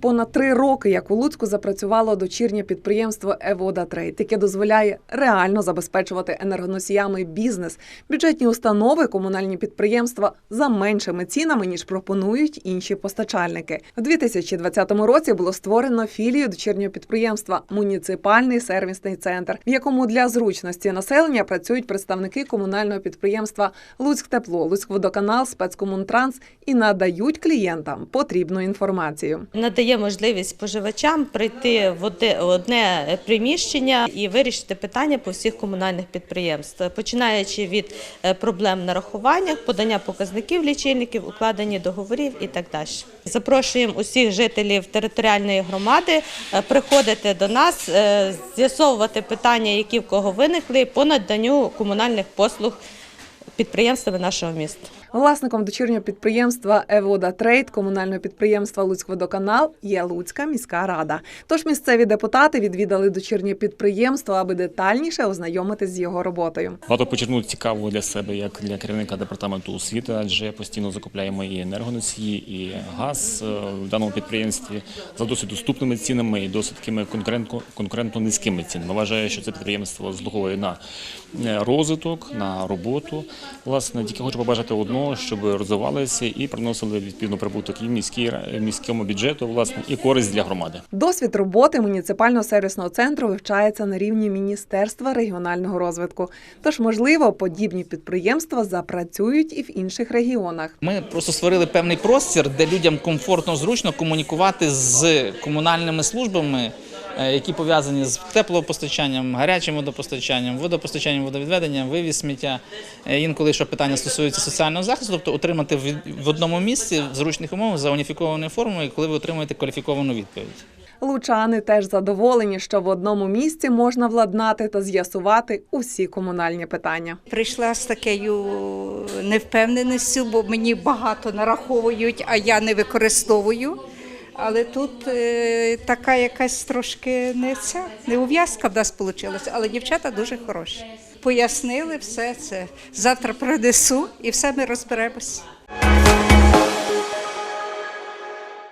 Понад три роки, як у Луцьку запрацювало дочірнє підприємство Евода Трейд, яке дозволяє реально забезпечувати енергоносіями бізнес, бюджетні установи, комунальні підприємства за меншими цінами ніж пропонують інші постачальники. В 2020 році було створено філію дочірнього підприємства Муніципальний сервісний центр, в якому для зручності населення працюють представники комунального підприємства Луцьктепло, Луцькводоканал, спецкомунтранс і надають клієнтам потрібну інформацію. надає можливість споживачам прийти в одне приміщення і вирішити питання по всіх комунальних підприємствах, починаючи від е, проблем на рахуваннях, подання показників лічильників, укладення договорів і так далі. Запрошуємо усіх жителів територіальної громади е, приходити до нас, е, з'ясовувати питання, які в кого виникли, по наданню комунальних послуг підприємствами нашого міста. Власником дочірнього підприємства Евода Трейд комунального підприємства Луцькводоканал є Луцька міська рада. Тож місцеві депутати відвідали дочірнє підприємство, аби детальніше ознайомитись з його роботою. Варто почерпнути цікаво для себе, як для керівника департаменту освіти, адже постійно закупляємо і енергоносії, і газ е, в даному підприємстві за досить доступними цінами і досить такими конкурентно низькими цінами. Вважаю, що це підприємство заслуговує на е, розвиток, на роботу. Власне, тільки хочу побажати одного, щоб розвивалися і приносили відповідно прибуток і міській міському бюджету, власне, і користь для громади. Досвід роботи муніципального сервісного центру вивчається на рівні Міністерства регіонального розвитку. Тож, можливо, подібні підприємства запрацюють і в інших регіонах. Ми просто створили певний простір, де людям комфортно, зручно комунікувати з комунальними службами, які пов'язані з теплопостачанням, гарячим водопостачанням, водопостачанням, водовідведенням, вивіз сміття. Е, Інколи, що питання стосується соціального захисту, тобто отримати в в одному місці в зручних умовах за уніфікованою формою, коли ви отримуєте кваліфіковану відповідь. Лучани теж задоволені, що в одному місці можна владнати та з'ясувати усі комунальні питання. Прийшла з такою невпевненістю, бо мені багато нараховують, а я не використовую. Але тут е, така якась трошки не ця не ув'язка в нас вийшла, але дівчата дуже хороші. Пояснили все це. Завтра принесу і все ми розберемось.